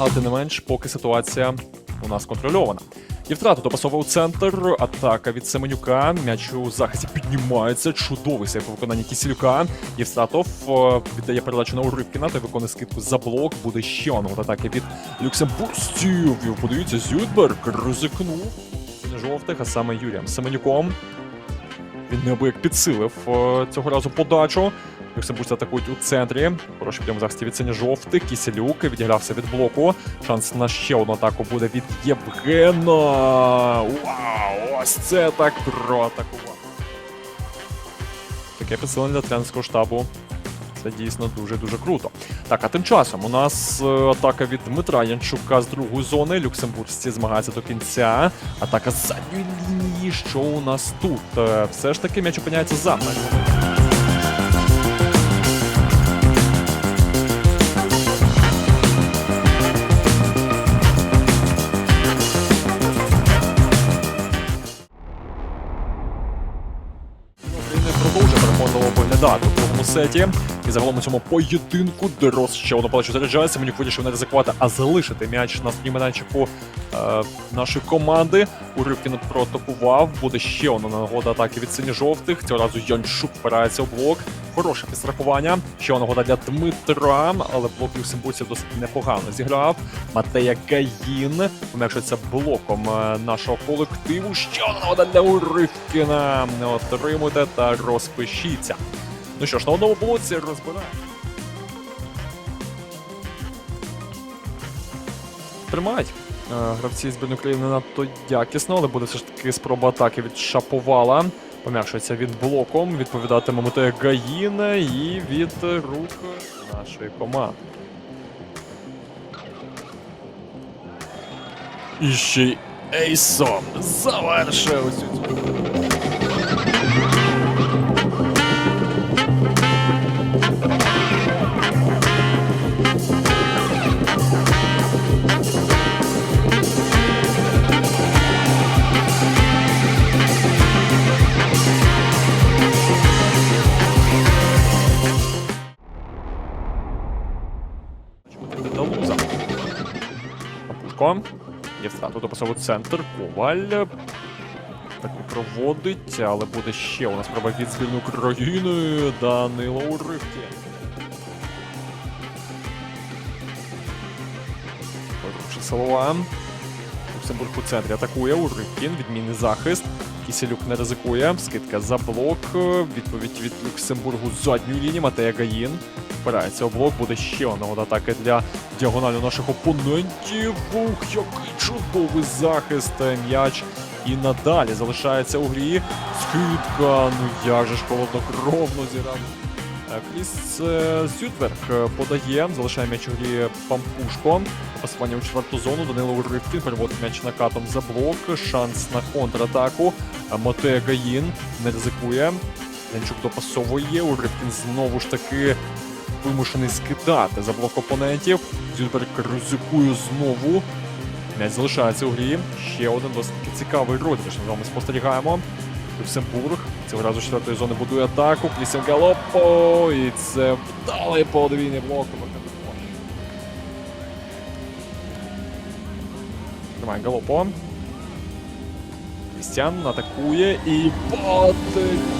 але тим не менш, поки ситуація у нас контрольована. І втрату допасовував центр. Атака від Семенюка. М'яч у захисті піднімається. Чудовий сейф у виконанні Кісілюка. Євстратов е, віддає передачу на Уривкіна. Той виконує скидку за блок. Буде ще одного атаки від Люксембурстів. Подивіться, Зюдберг ризикнув. Не жовтих, а саме Юрієм Семенюком. Він неабияк підсилив е, цього разу подачу. Люксембуржці атакують у центрі. Хороший прямо захисті від синьо-жовтих. Кіселюк відігрався від блоку. Шанс на ще одну атаку буде від Євгена. Вау! Ось це так проатакував. Таке підсилення для тренерського штабу. Це дійсно дуже-дуже круто. Так, а тим часом у нас е, атака від Дмитра Янчука з другої зони. Люксембуржці змагаються до кінця. Атака з задньої лінії. Що у нас тут? Е, Все ж таки м'яч опиняється за межами. Виглядати у сеті. І загалом у цьому поєдинку Дерос ще одну подачу заряджається. Мені вирішив не ризикувати, а залишити м'яч на сприйменанчику е, нашої команди. Уривкін проатакував. Буде ще одна нагода атаки від синьо-жовтих. Цього разу Янчук впирається у блок. Хороше підстрахування. Ще одна нагода для Дмитра, але блок Люксембурців досить непогано зіграв. Матея Гаїн пом'якшується блоком е, нашого колективу. Ще одна нагода для Уривкіна. Отримуйте та розпишіться. Ну що ж, на одному блоці розбираємо. Тримають. Е, Гравці збірної України надто якісно, але буде все ж таки спроба атаки від Шаповала. Пом'якшується він блоком, відповідатиме Матея Гаїна і від рук нашої команди. І ще й Ейсон завершив цю. Папушко. Є втрату допасовий центр. Коваль. Так проводить, але буде ще у нас спроба від збірної України. Данило Уривки. Хороша силова. Люксембург у центрі атакує. Уривкін. Відмінний захист. Кіселюк не ризикує. Скидка за блок. Відповідь від Люксембургу з задньої лінії. Матея Гаїн. Впирається у блок. Буде ще одна от атака для діагоналю наших опонентів. Ух, який чудовий захист. М'яч. І надалі залишається у грі. Скидка. Ну як же ж холоднокровно зіграв. Кріс е, е, подає, залишає м'яч у грі Пампушко. Пасування у четверту зону. Данило Уривкін переводить м'яч накатом за блок. Шанс на контратаку. Е, Матея Гаїн не ризикує. Янчук допасовує. Уривкін знову ж таки вимушений скидати за блок опонентів. Зюдберг ризикує знову. М'яч залишається у грі. Ще один досить цікавий розіграш. Ми спостерігаємо. Люксембург. Цього разу четвертої зони будує атаку. Крістіан Галопо. І це вдалий подвійний блок. Тримає Галопо. Крістян атакує і подвійний